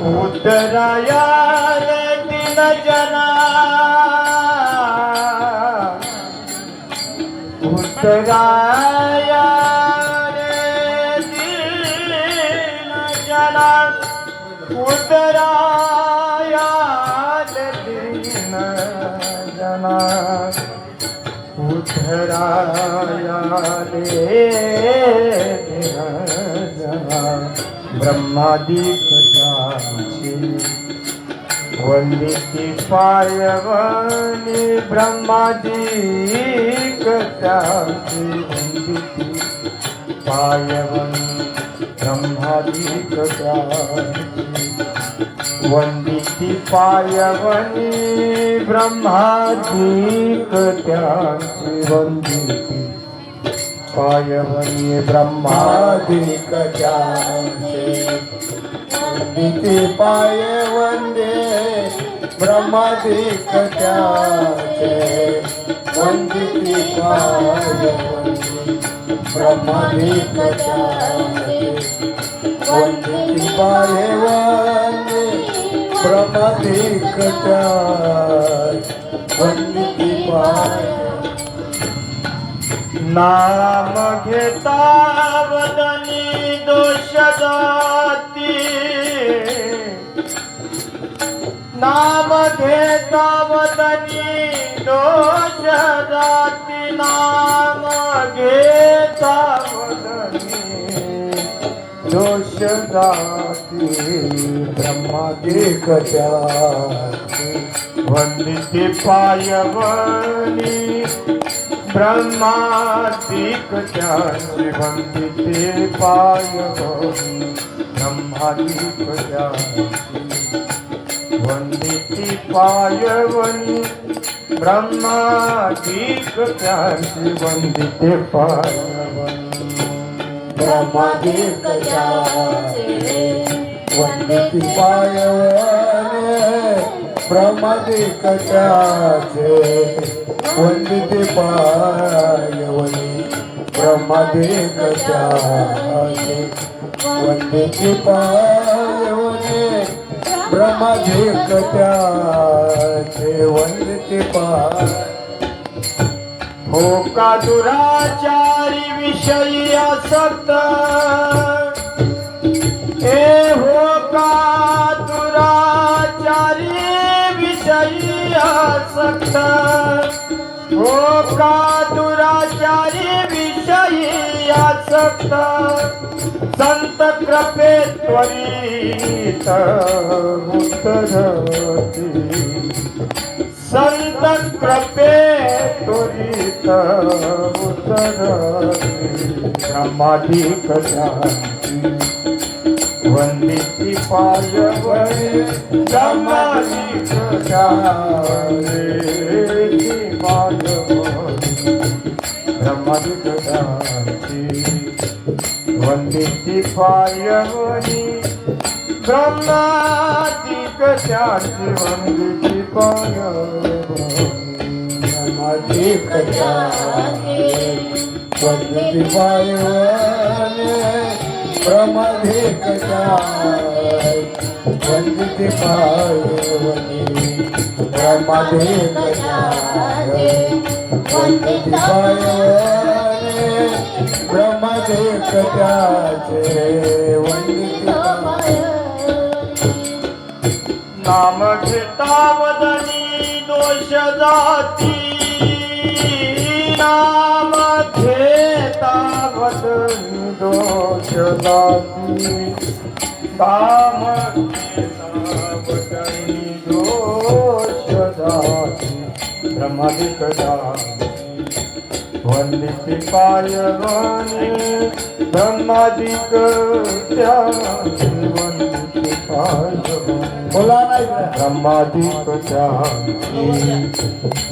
उतरायाले दिन जना। उतरायाले दिन जना। उतरायाले दिन जना। उतरायाले दिन जना। ब्रह्मादी वंदिती पायवनी ब्रह्माजी कथाची वंदिती पायवनी ब्रह्माजी कथाची वंदिती पायवनी ब्रह्माजी कथाची वंदिती पायवनी ब्रह्मादी ब्रह्मादिकजाचे वंदिते पाय वंदे ब्रह्मादिकजाचे वंदिते पाय वंदे ब्रह्मादिकजाचे वंदिते पाय वंदे नाम घेता वदनी दोष जाती नाम घेता वदनी दोष जाती ब्रह्मादिकजाचे वंदिते पायवनी ब्रह्मादिक ज्ञानी वंदिते पायवनी ब्रह्मादिक ज्ञानी वंदिते पायवनी ब्रह्मादिक ज्ञानी वंदिते पायवनी ब्रह्मादिकजाचे वंदिती पायवने ब्रह्मादिकजाचे वंदिती पायवने ब्रह्मादिकजाचे वंदिती पाय ब्रह्मादिकजाचे वंदते पार. हो का दुराचारी विषयी असत. हे हो का दुराचारी विषयी असत. हो का दुराचारी विषयी असत. संत कृपे त्वरित उतरती संत कृपे त्वरित उतरती ब्रह्मादिक शांती वंदिती पायवरे ब्रह्मादिक शांती पायवरे ब्रह्मादिक वंदिती ब्रह्मादिक शांती वंदिती पायवनी ब्रह्मादिकजाचे वंदिती पायवने ब्रह्मादिकजाचे वंदिती पायवने ब्रह्मादिकजाचे वंदिती पायवने ब्रह्मादिकजाचे वंदिती नाम घेता वदनी दोष जाती. नाम घेता वदनी दोष जाती. नाम घेता वदनी दोष जाती. ब्रह्मादिक जाती. वंदिती पायवानी ब्रह्मदिक त्या जीवन बोला नाही का? ब्रह्मादिक त्यागी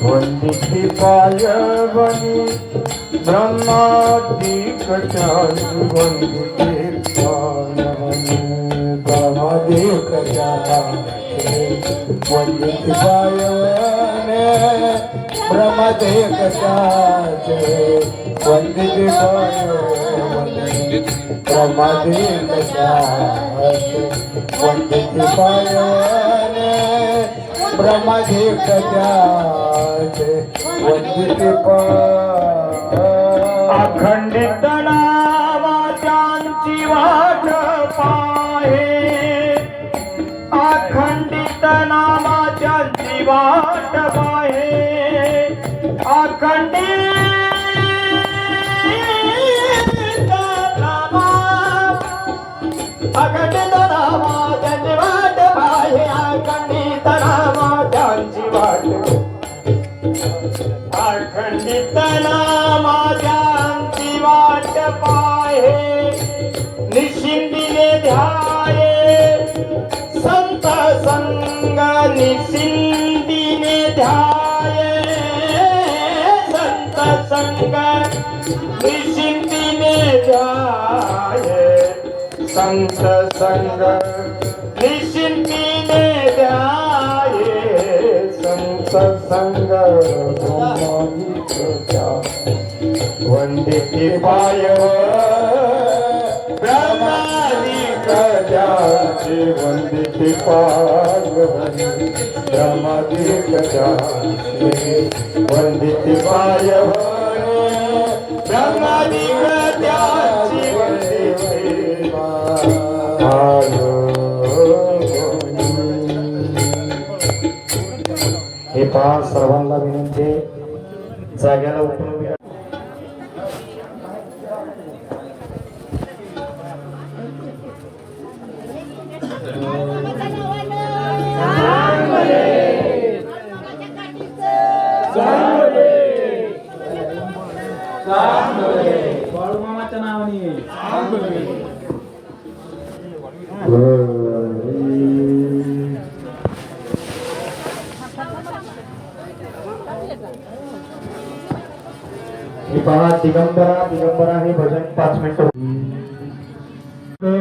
वंदिती पायवानी ब्रह्मादिक वंदिती पायवने ब्रह्मादीन त्याचे वंदित पायने ब्रह्मादीन त्याचे वंदित पाय अखंडित नामाच्यांची वाट पाहे. अखंडित नामाच्यांची वाट पाहे. अखंडित निशिंदिने ध्याये. संत संग निशिंदिने ध्याये. संत संग निशिंतीने द्याये संत संग वंदिती पाय ब्रह्मादिक जाचे वंदिती पार्वती ब्रह्मादिक जाचे वंदिती पाय ब्रह्मादिक पहा सर्वांना विनंती आहे. जाग्याला राहा. बाळूमामाच्या नावाने पहा दिगंबरा दिगंबरा हे भजन पाच मिनिट.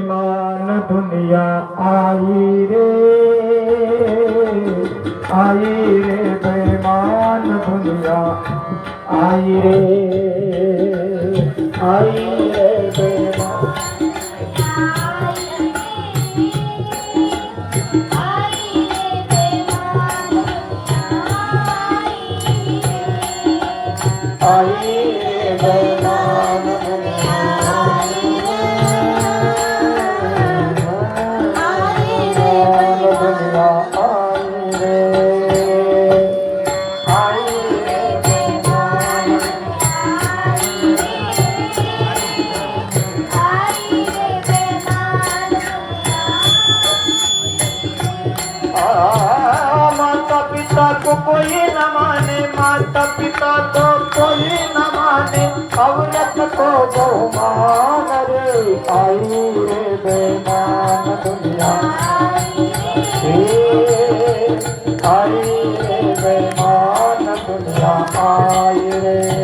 मान दुनिया आई रे आई रे बेमान दुनिया आई रे आई रे आई माता पिता को कोई न माने माता पिता को कोई न माने। औरत को बहुमान रे आई रे बेमान दुनिया। आई रे बेमान दुनिया आई रे